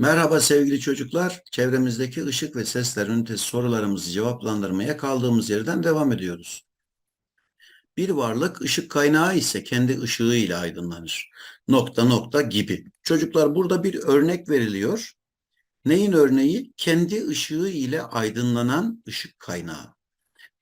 Merhaba sevgili çocuklar. Çevremizdeki ışık ve sesler ünitesi sorularımızı cevaplandırmaya kaldığımız yerden devam ediyoruz. Bir varlık ışık kaynağı ise kendi ışığı ile aydınlanır. Nokta nokta gibi. Çocuklar burada bir örnek veriliyor. Neyin örneği? Kendi ışığı ile aydınlanan ışık kaynağı.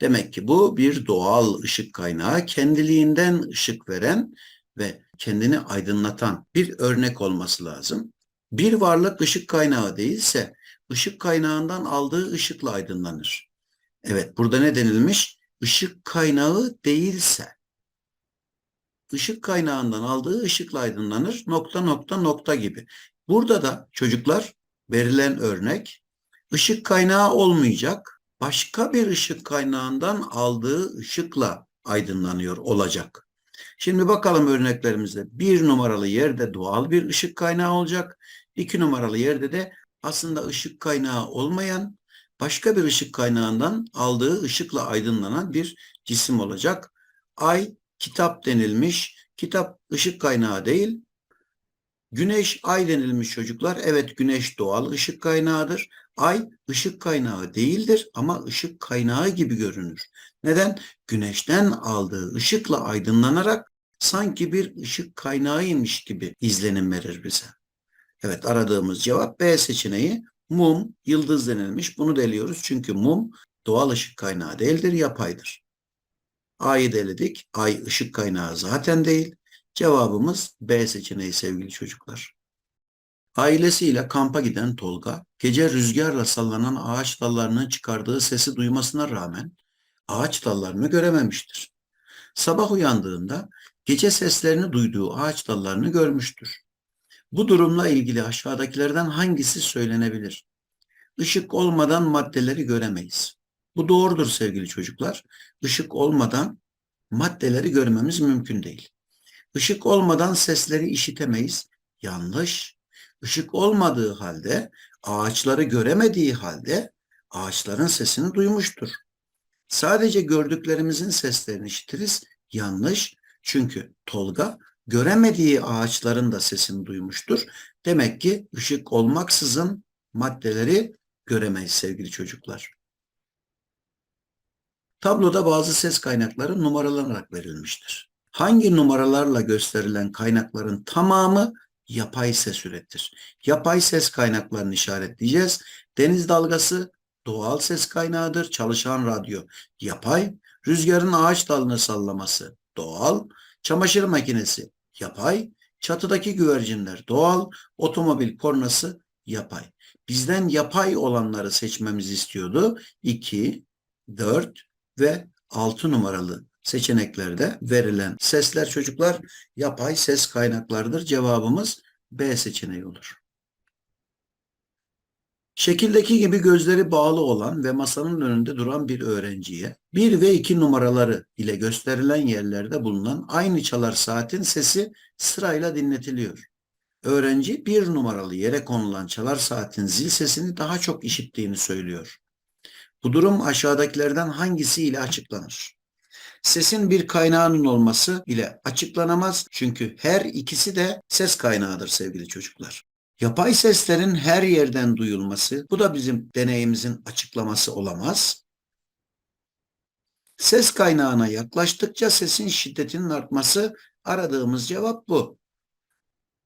Demek ki bu bir doğal ışık kaynağı, kendiliğinden ışık veren ve kendini aydınlatan bir örnek olması lazım. Bir varlık ışık kaynağı değilse ışık kaynağından aldığı ışıkla aydınlanır. Evet burada ne denilmiş? Işık kaynağı değilse. Işık kaynağından aldığı ışıkla aydınlanır nokta nokta nokta gibi. Burada da çocuklar verilen örnek ışık kaynağı olmayacak. Başka bir ışık kaynağından aldığı ışıkla aydınlanıyor olacak. Şimdi bakalım örneklerimizde. Bir numaralı yerde doğal bir ışık kaynağı olacak. İki numaralı yerde de aslında ışık kaynağı olmayan başka bir ışık kaynağından aldığı ışıkla aydınlanan bir cisim olacak. Ay kitap denilmiş. Kitap ışık kaynağı değil. Güneş ay denilmiş çocuklar. Evet güneş doğal ışık kaynağıdır. Ay ışık kaynağı değildir ama ışık kaynağı gibi görünür. Neden? Güneşten aldığı ışıkla aydınlanarak sanki bir ışık kaynağıymış gibi izlenim verir bize. Evet aradığımız cevap B seçeneği. Mum yıldız denilmiş. Bunu deliyoruz çünkü mum doğal ışık kaynağı değildir, yapaydır. A'yı deledik. Ay ışık kaynağı zaten değil. Cevabımız B seçeneği sevgili çocuklar. Ailesiyle kampa giden Tolga, gece rüzgarla sallanan ağaç dallarının çıkardığı sesi duymasına rağmen ağaç dallarını görememiştir. Sabah uyandığında gece seslerini duyduğu ağaç dallarını görmüştür. Bu durumla ilgili aşağıdakilerden hangisi söylenebilir? Işık olmadan maddeleri göremeyiz. Bu doğrudur sevgili çocuklar. Işık olmadan maddeleri görmemiz mümkün değil. Işık olmadan sesleri işitemeyiz. Yanlış. Işık olmadığı halde, ağaçları göremediği halde ağaçların sesini duymuştur. Sadece gördüklerimizin seslerini işitiriz. Yanlış. Çünkü Tolga göremediği ağaçların da sesini duymuştur. Demek ki ışık olmaksızın maddeleri göremeyiz sevgili çocuklar. Tabloda bazı ses kaynakları numaralanarak verilmiştir. Hangi numaralarla gösterilen kaynakların tamamı yapay ses üretir? Yapay ses kaynaklarını işaretleyeceğiz. Deniz dalgası doğal ses kaynağıdır. Çalışan radyo yapay. Rüzgarın ağaç dalını sallaması doğal. Çamaşır makinesi yapay. Çatıdaki güvercinler doğal. Otomobil kornası yapay. Bizden yapay olanları seçmemizi istiyordu. 2, 4 ve 6 numaralı seçeneklerde verilen sesler çocuklar yapay ses kaynaklardır. Cevabımız B seçeneği olur. Şekildeki gibi gözleri bağlı olan ve masanın önünde duran bir öğrenciye 1 ve 2 numaraları ile gösterilen yerlerde bulunan aynı çalar saatin sesi sırayla dinletiliyor. Öğrenci bir numaralı yere konulan çalar saatin zil sesini daha çok işittiğini söylüyor. Bu durum aşağıdakilerden hangisi ile açıklanır? Sesin bir kaynağının olması ile açıklanamaz çünkü her ikisi de ses kaynağıdır sevgili çocuklar. Yapay seslerin her yerden duyulması, bu da bizim deneyimizin açıklaması olamaz. Ses kaynağına yaklaştıkça sesin şiddetinin artması aradığımız cevap bu.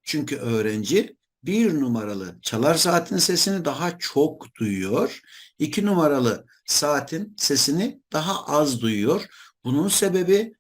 Çünkü öğrenci bir numaralı çalar saatin sesini daha çok duyuyor. iki numaralı saatin sesini daha az duyuyor. Bunun sebebi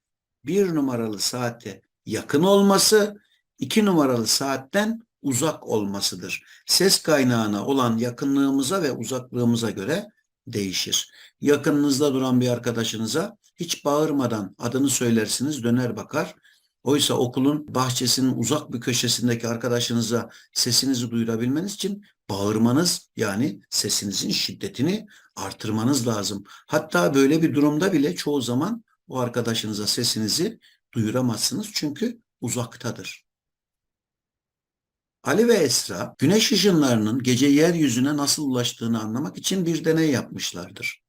bir numaralı saate yakın olması, iki numaralı saatten uzak olmasıdır. Ses kaynağına olan yakınlığımıza ve uzaklığımıza göre değişir. Yakınınızda duran bir arkadaşınıza hiç bağırmadan adını söylersiniz, döner bakar. Oysa okulun bahçesinin uzak bir köşesindeki arkadaşınıza sesinizi duyurabilmeniz için bağırmanız yani sesinizin şiddetini artırmanız lazım. Hatta böyle bir durumda bile çoğu zaman o arkadaşınıza sesinizi duyuramazsınız çünkü uzaktadır. Ali ve Esra güneş ışınlarının gece yeryüzüne nasıl ulaştığını anlamak için bir deney yapmışlardır.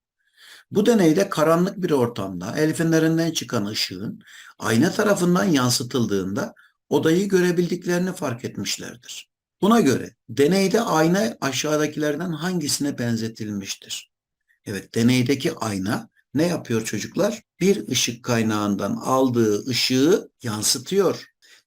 Bu deneyde karanlık bir ortamda elfinlerinden çıkan ışığın ayna tarafından yansıtıldığında odayı görebildiklerini fark etmişlerdir. Buna göre deneyde ayna aşağıdakilerden hangisine benzetilmiştir? Evet, deneydeki ayna ne yapıyor çocuklar? Bir ışık kaynağından aldığı ışığı yansıtıyor.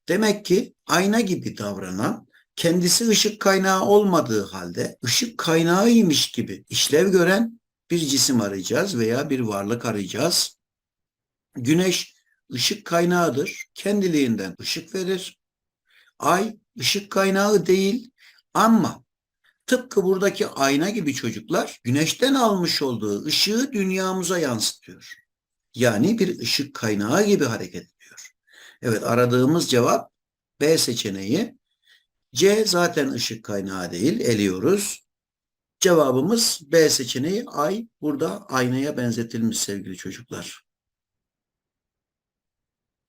Demek ki ayna gibi davranan, kendisi ışık kaynağı olmadığı halde ışık kaynağıymış gibi işlev gören bir cisim arayacağız veya bir varlık arayacağız. Güneş ışık kaynağıdır. Kendiliğinden ışık verir. Ay ışık kaynağı değil ama tıpkı buradaki ayna gibi çocuklar güneşten almış olduğu ışığı dünyamıza yansıtıyor. Yani bir ışık kaynağı gibi hareket ediyor. Evet aradığımız cevap B seçeneği. C zaten ışık kaynağı değil eliyoruz. Cevabımız B seçeneği ay burada aynaya benzetilmiş sevgili çocuklar.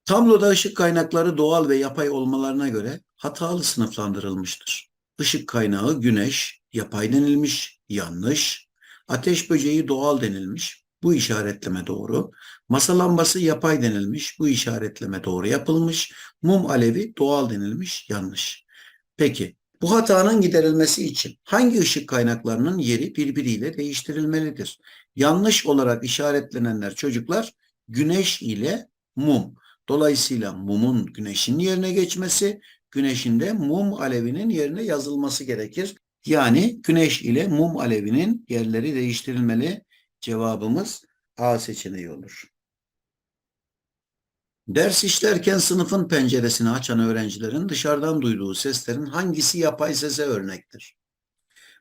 Tabloda ışık kaynakları doğal ve yapay olmalarına göre hatalı sınıflandırılmıştır. Işık kaynağı güneş, yapay denilmiş, yanlış. Ateş böceği doğal denilmiş, bu işaretleme doğru. Masa lambası yapay denilmiş, bu işaretleme doğru yapılmış. Mum alevi doğal denilmiş, yanlış. Peki bu hatanın giderilmesi için hangi ışık kaynaklarının yeri birbiriyle değiştirilmelidir? Yanlış olarak işaretlenenler çocuklar güneş ile mum. Dolayısıyla mumun güneşin yerine geçmesi, güneşin de mum alevinin yerine yazılması gerekir. Yani güneş ile mum alevinin yerleri değiştirilmeli. Cevabımız A seçeneği olur. Ders işlerken sınıfın penceresini açan öğrencilerin dışarıdan duyduğu seslerin hangisi yapay sese örnektir?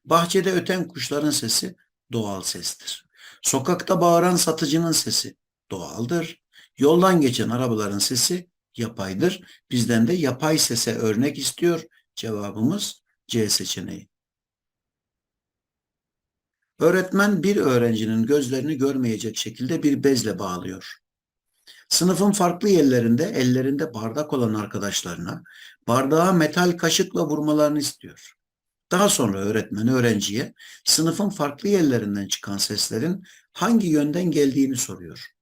Bahçede öten kuşların sesi doğal sestir. Sokakta bağıran satıcının sesi doğaldır. Yoldan geçen arabaların sesi yapaydır. Bizden de yapay sese örnek istiyor. Cevabımız C seçeneği. Öğretmen bir öğrencinin gözlerini görmeyecek şekilde bir bezle bağlıyor. Sınıfın farklı yerlerinde ellerinde bardak olan arkadaşlarına bardağa metal kaşıkla vurmalarını istiyor. Daha sonra öğretmen öğrenciye sınıfın farklı yerlerinden çıkan seslerin hangi yönden geldiğini soruyor.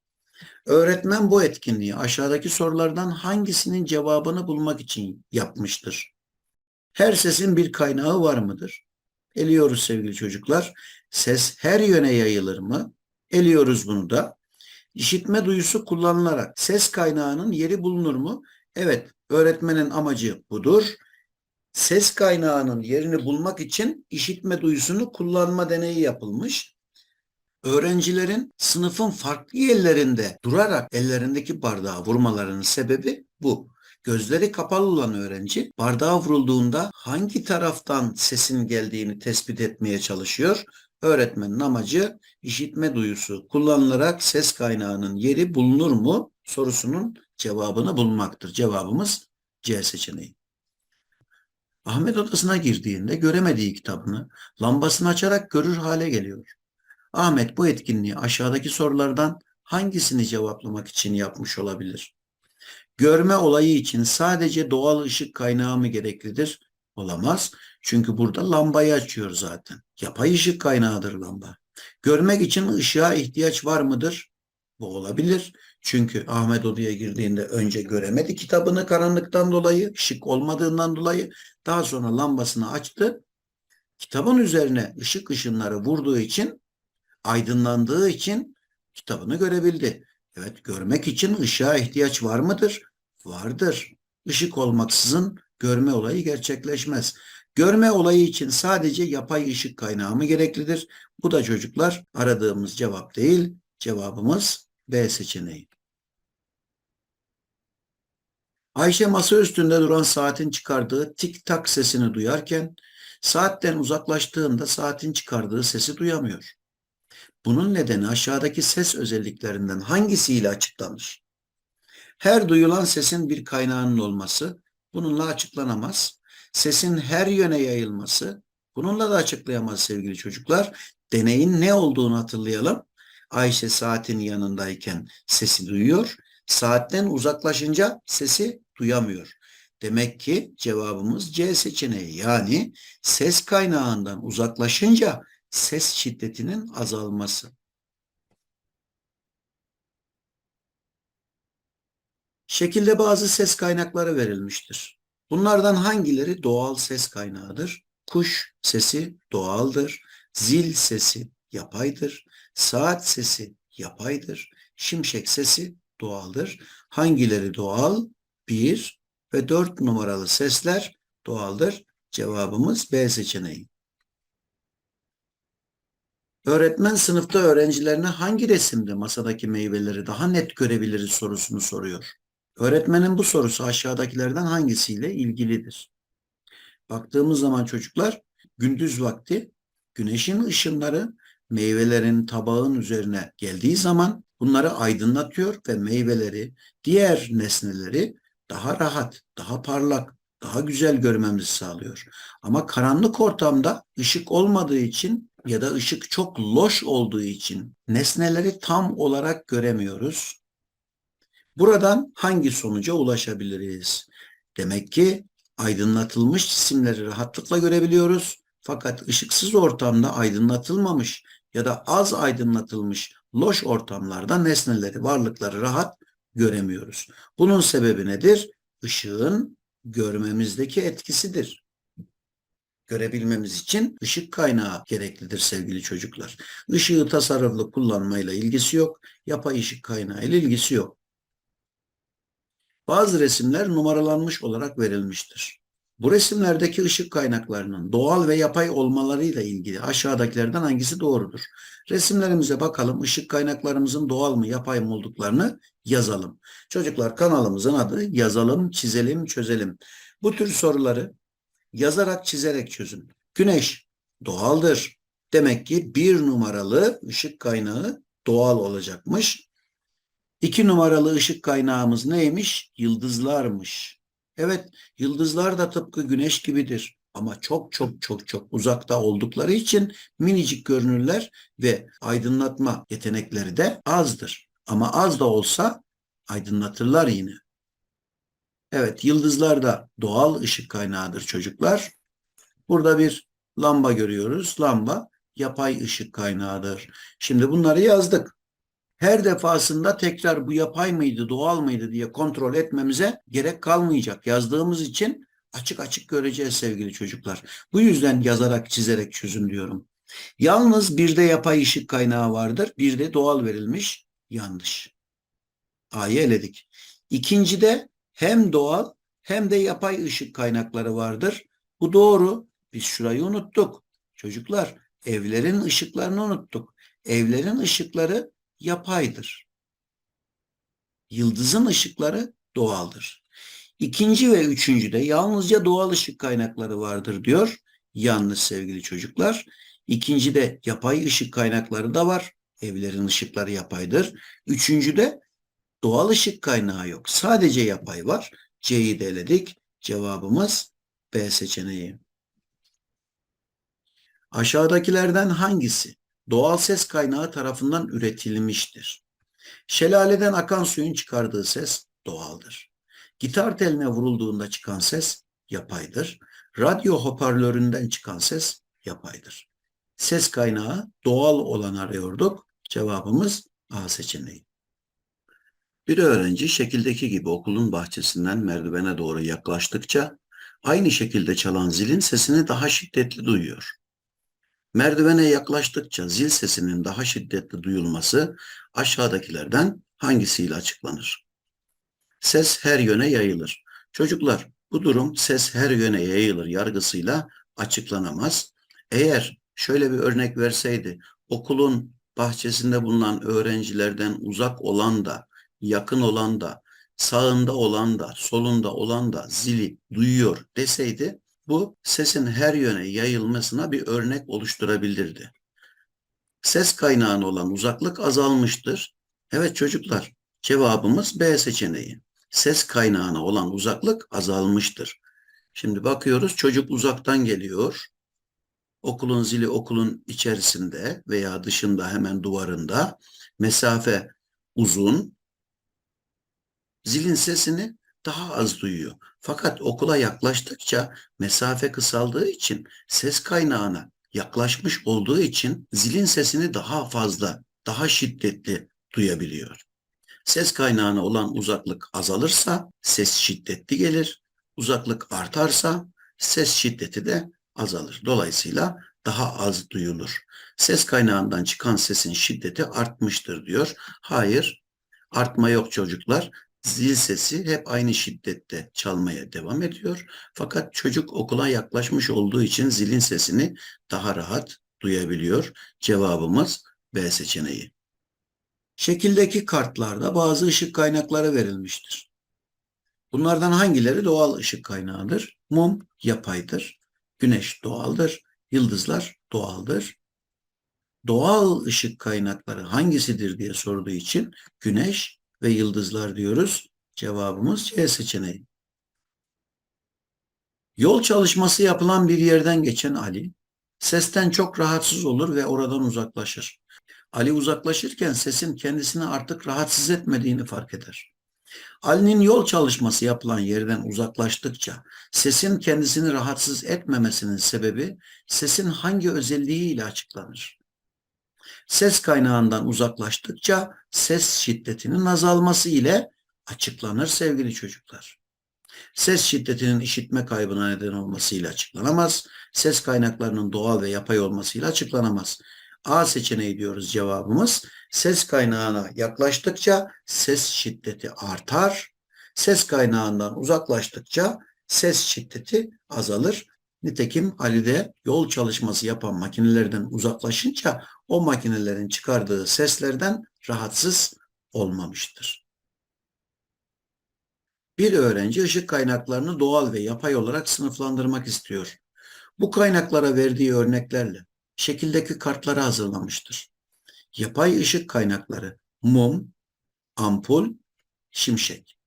Öğretmen bu etkinliği aşağıdaki sorulardan hangisinin cevabını bulmak için yapmıştır? Her sesin bir kaynağı var mıdır? Eliyoruz sevgili çocuklar. Ses her yöne yayılır mı? Eliyoruz bunu da. İşitme duyusu kullanılarak ses kaynağının yeri bulunur mu? Evet, öğretmenin amacı budur. Ses kaynağının yerini bulmak için işitme duyusunu kullanma deneyi yapılmış. Öğrencilerin sınıfın farklı yerlerinde durarak ellerindeki bardağı vurmalarının sebebi bu. Gözleri kapalı olan öğrenci bardağa vurulduğunda hangi taraftan sesin geldiğini tespit etmeye çalışıyor. Öğretmenin amacı işitme duyusu kullanılarak ses kaynağının yeri bulunur mu sorusunun cevabını bulmaktır. Cevabımız C seçeneği. Ahmet odasına girdiğinde göremediği kitabını lambasını açarak görür hale geliyor. Ahmet bu etkinliği aşağıdaki sorulardan hangisini cevaplamak için yapmış olabilir? Görme olayı için sadece doğal ışık kaynağı mı gereklidir? Olamaz. Çünkü burada lambayı açıyor zaten. Yapay ışık kaynağıdır lamba. Görmek için ışığa ihtiyaç var mıdır? Bu olabilir. Çünkü Ahmet odaya girdiğinde önce göremedi kitabını karanlıktan dolayı, ışık olmadığından dolayı. Daha sonra lambasını açtı. Kitabın üzerine ışık ışınları vurduğu için, aydınlandığı için kitabını görebildi. Evet, görmek için ışığa ihtiyaç var mıdır? Vardır. Işık olmaksızın görme olayı gerçekleşmez. Görme olayı için sadece yapay ışık kaynağı mı gereklidir? Bu da çocuklar aradığımız cevap değil. Cevabımız B seçeneği. Ayşe masa üstünde duran saatin çıkardığı tik tak sesini duyarken saatten uzaklaştığında saatin çıkardığı sesi duyamıyor. Bunun nedeni aşağıdaki ses özelliklerinden hangisiyle açıklanır? Her duyulan sesin bir kaynağının olması bununla açıklanamaz. Sesin her yöne yayılması bununla da açıklayamaz sevgili çocuklar. Deneyin ne olduğunu hatırlayalım. Ayşe saatin yanındayken sesi duyuyor. Saatten uzaklaşınca sesi duyamıyor. Demek ki cevabımız C seçeneği. Yani ses kaynağından uzaklaşınca ses şiddetinin azalması. Şekilde bazı ses kaynakları verilmiştir. Bunlardan hangileri doğal ses kaynağıdır? Kuş sesi doğaldır. Zil sesi yapaydır. Saat sesi yapaydır. Şimşek sesi doğaldır. Hangileri doğal? 1 ve 4 numaralı sesler doğaldır. Cevabımız B seçeneği. Öğretmen sınıfta öğrencilerine hangi resimde masadaki meyveleri daha net görebiliriz sorusunu soruyor. Öğretmenin bu sorusu aşağıdakilerden hangisiyle ilgilidir? Baktığımız zaman çocuklar gündüz vakti güneşin ışınları meyvelerin tabağın üzerine geldiği zaman bunları aydınlatıyor ve meyveleri, diğer nesneleri daha rahat, daha parlak, daha güzel görmemizi sağlıyor. Ama karanlık ortamda ışık olmadığı için ya da ışık çok loş olduğu için nesneleri tam olarak göremiyoruz. Buradan hangi sonuca ulaşabiliriz? Demek ki aydınlatılmış cisimleri rahatlıkla görebiliyoruz. Fakat ışıksız ortamda aydınlatılmamış ya da az aydınlatılmış loş ortamlarda nesneleri, varlıkları rahat göremiyoruz. Bunun sebebi nedir? Işığın görmemizdeki etkisidir. Görebilmemiz için ışık kaynağı gereklidir sevgili çocuklar. Işığı tasarruflu kullanmayla ilgisi yok. Yapay ışık kaynağı ile ilgisi yok. Bazı resimler numaralanmış olarak verilmiştir. Bu resimlerdeki ışık kaynaklarının doğal ve yapay olmalarıyla ilgili aşağıdakilerden hangisi doğrudur? Resimlerimize bakalım ışık kaynaklarımızın doğal mı yapay mı olduklarını yazalım. Çocuklar kanalımızın adı yazalım, çizelim, çözelim. Bu tür soruları yazarak çizerek çözün. Güneş doğaldır. Demek ki bir numaralı ışık kaynağı doğal olacakmış. İki numaralı ışık kaynağımız neymiş? Yıldızlarmış. Evet, yıldızlar da tıpkı güneş gibidir. Ama çok çok çok çok uzakta oldukları için minicik görünürler ve aydınlatma yetenekleri de azdır. Ama az da olsa aydınlatırlar yine. Evet, yıldızlar da doğal ışık kaynağıdır çocuklar. Burada bir lamba görüyoruz. Lamba yapay ışık kaynağıdır. Şimdi bunları yazdık her defasında tekrar bu yapay mıydı, doğal mıydı diye kontrol etmemize gerek kalmayacak. Yazdığımız için açık açık göreceğiz sevgili çocuklar. Bu yüzden yazarak, çizerek çözün diyorum. Yalnız bir de yapay ışık kaynağı vardır, bir de doğal verilmiş. Yanlış. A'yı eledik. İkincide hem doğal hem de yapay ışık kaynakları vardır. Bu doğru. Biz şurayı unuttuk. Çocuklar evlerin ışıklarını unuttuk. Evlerin ışıkları yapaydır. Yıldızın ışıkları doğaldır. İkinci ve üçüncü de yalnızca doğal ışık kaynakları vardır diyor. Yanlış sevgili çocuklar. İkinci de yapay ışık kaynakları da var. Evlerin ışıkları yapaydır. Üçüncü de doğal ışık kaynağı yok. Sadece yapay var. C'yi de eledik. Cevabımız B seçeneği. Aşağıdakilerden hangisi doğal ses kaynağı tarafından üretilmiştir. Şelaleden akan suyun çıkardığı ses doğaldır. Gitar teline vurulduğunda çıkan ses yapaydır. Radyo hoparlöründen çıkan ses yapaydır. Ses kaynağı doğal olan arıyorduk. Cevabımız A seçeneği. Bir öğrenci şekildeki gibi okulun bahçesinden merdivene doğru yaklaştıkça aynı şekilde çalan zilin sesini daha şiddetli duyuyor. Merdivene yaklaştıkça zil sesinin daha şiddetli duyulması aşağıdakilerden hangisiyle açıklanır? Ses her yöne yayılır. Çocuklar bu durum ses her yöne yayılır yargısıyla açıklanamaz. Eğer şöyle bir örnek verseydi okulun bahçesinde bulunan öğrencilerden uzak olan da yakın olan da sağında olan da solunda olan da zili duyuyor deseydi bu sesin her yöne yayılmasına bir örnek oluşturabilirdi. Ses kaynağına olan uzaklık azalmıştır. Evet çocuklar, cevabımız B seçeneği. Ses kaynağına olan uzaklık azalmıştır. Şimdi bakıyoruz çocuk uzaktan geliyor. Okulun zili okulun içerisinde veya dışında hemen duvarında. Mesafe uzun. Zilin sesini daha az duyuyor. Fakat okula yaklaştıkça mesafe kısaldığı için ses kaynağına yaklaşmış olduğu için zilin sesini daha fazla, daha şiddetli duyabiliyor. Ses kaynağına olan uzaklık azalırsa ses şiddetli gelir. uzaklık artarsa ses şiddeti de azalır. Dolayısıyla daha az duyulur. Ses kaynağından çıkan sesin şiddeti artmıştır diyor. Hayır, artma yok çocuklar. Zil sesi hep aynı şiddette çalmaya devam ediyor. Fakat çocuk okula yaklaşmış olduğu için zilin sesini daha rahat duyabiliyor. Cevabımız B seçeneği. Şekildeki kartlarda bazı ışık kaynakları verilmiştir. Bunlardan hangileri doğal ışık kaynağıdır? Mum yapaydır. Güneş doğaldır. Yıldızlar doğaldır. Doğal ışık kaynakları hangisidir diye sorduğu için güneş ve yıldızlar diyoruz. Cevabımız C seçeneği. Yol çalışması yapılan bir yerden geçen Ali, sesten çok rahatsız olur ve oradan uzaklaşır. Ali uzaklaşırken sesin kendisini artık rahatsız etmediğini fark eder. Ali'nin yol çalışması yapılan yerden uzaklaştıkça sesin kendisini rahatsız etmemesinin sebebi sesin hangi özelliğiyle açıklanır? Ses kaynağından uzaklaştıkça ses şiddetinin azalması ile açıklanır sevgili çocuklar. Ses şiddetinin işitme kaybına neden olmasıyla açıklanamaz. Ses kaynaklarının doğal ve yapay olmasıyla açıklanamaz. A seçeneği diyoruz cevabımız. Ses kaynağına yaklaştıkça ses şiddeti artar. Ses kaynağından uzaklaştıkça ses şiddeti azalır. Nitekim Ali'de yol çalışması yapan makinelerden uzaklaşınca o makinelerin çıkardığı seslerden rahatsız olmamıştır. Bir öğrenci ışık kaynaklarını doğal ve yapay olarak sınıflandırmak istiyor. Bu kaynaklara verdiği örneklerle şekildeki kartları hazırlamıştır. Yapay ışık kaynakları mum, ampul, şimşek.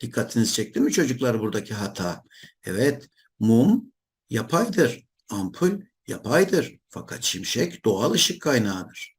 Dikkatinizi çekti mi çocuklar buradaki hata? Evet, mum yapaydır, ampul yapaydır fakat şimşek doğal ışık kaynağıdır.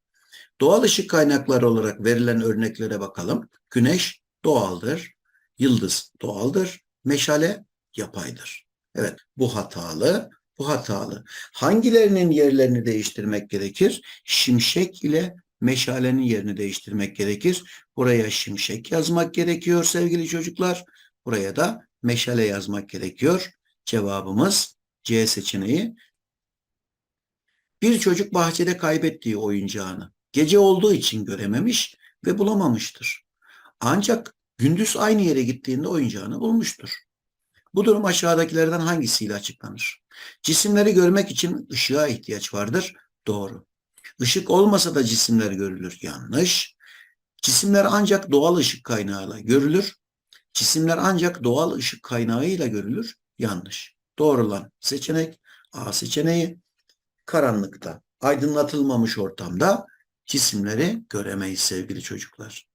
Doğal ışık kaynakları olarak verilen örneklere bakalım. Güneş doğaldır, yıldız doğaldır, meşale yapaydır. Evet, bu hatalı, bu hatalı. Hangilerinin yerlerini değiştirmek gerekir? Şimşek ile meşalenin yerini değiştirmek gerekir. Buraya şimşek yazmak gerekiyor sevgili çocuklar. Buraya da meşale yazmak gerekiyor. Cevabımız C seçeneği. Bir çocuk bahçede kaybettiği oyuncağını gece olduğu için görememiş ve bulamamıştır. Ancak gündüz aynı yere gittiğinde oyuncağını bulmuştur. Bu durum aşağıdakilerden hangisiyle açıklanır? Cisimleri görmek için ışığa ihtiyaç vardır. Doğru. Işık olmasa da cisimler görülür. Yanlış. Cisimler ancak doğal ışık kaynağıyla görülür. Cisimler ancak doğal ışık kaynağıyla görülür. Yanlış. Doğru olan seçenek A seçeneği. Karanlıkta, aydınlatılmamış ortamda cisimleri göremeyiz sevgili çocuklar.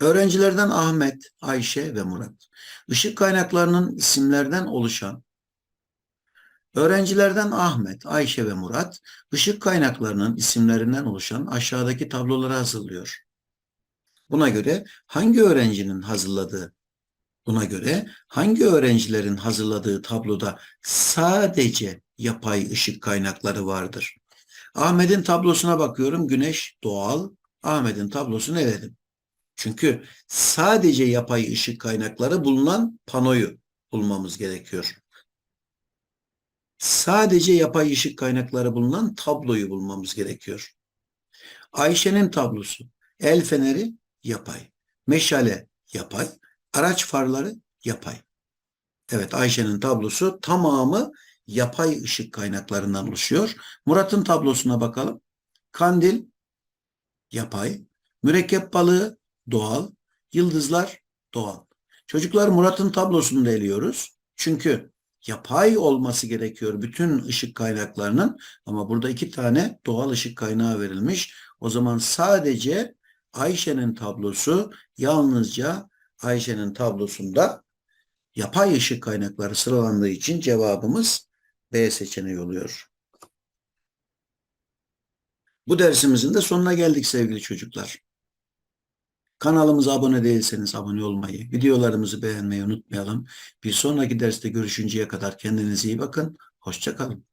Öğrencilerden Ahmet, Ayşe ve Murat. Işık kaynaklarının isimlerden oluşan Öğrencilerden Ahmet, Ayşe ve Murat, ışık kaynaklarının isimlerinden oluşan aşağıdaki tabloları hazırlıyor. Buna göre hangi öğrencinin hazırladığı, buna göre hangi öğrencilerin hazırladığı tabloda sadece yapay ışık kaynakları vardır? Ahmet'in tablosuna bakıyorum. Güneş doğal. Ahmet'in tablosunu eledim. Çünkü sadece yapay ışık kaynakları bulunan panoyu bulmamız gerekiyor. Sadece yapay ışık kaynakları bulunan tabloyu bulmamız gerekiyor. Ayşe'nin tablosu. El feneri yapay. Meşale yapay. Araç farları yapay. Evet Ayşe'nin tablosu tamamı yapay ışık kaynaklarından oluşuyor. Murat'ın tablosuna bakalım. Kandil yapay. Mürekkep balığı doğal. Yıldızlar doğal. Çocuklar Murat'ın tablosunu da eliyoruz. Çünkü yapay olması gerekiyor bütün ışık kaynaklarının ama burada iki tane doğal ışık kaynağı verilmiş. O zaman sadece Ayşe'nin tablosu yalnızca Ayşe'nin tablosunda yapay ışık kaynakları sıralandığı için cevabımız B seçeneği oluyor. Bu dersimizin de sonuna geldik sevgili çocuklar. Kanalımıza abone değilseniz abone olmayı, videolarımızı beğenmeyi unutmayalım. Bir sonraki derste görüşünceye kadar kendinize iyi bakın. Hoşçakalın.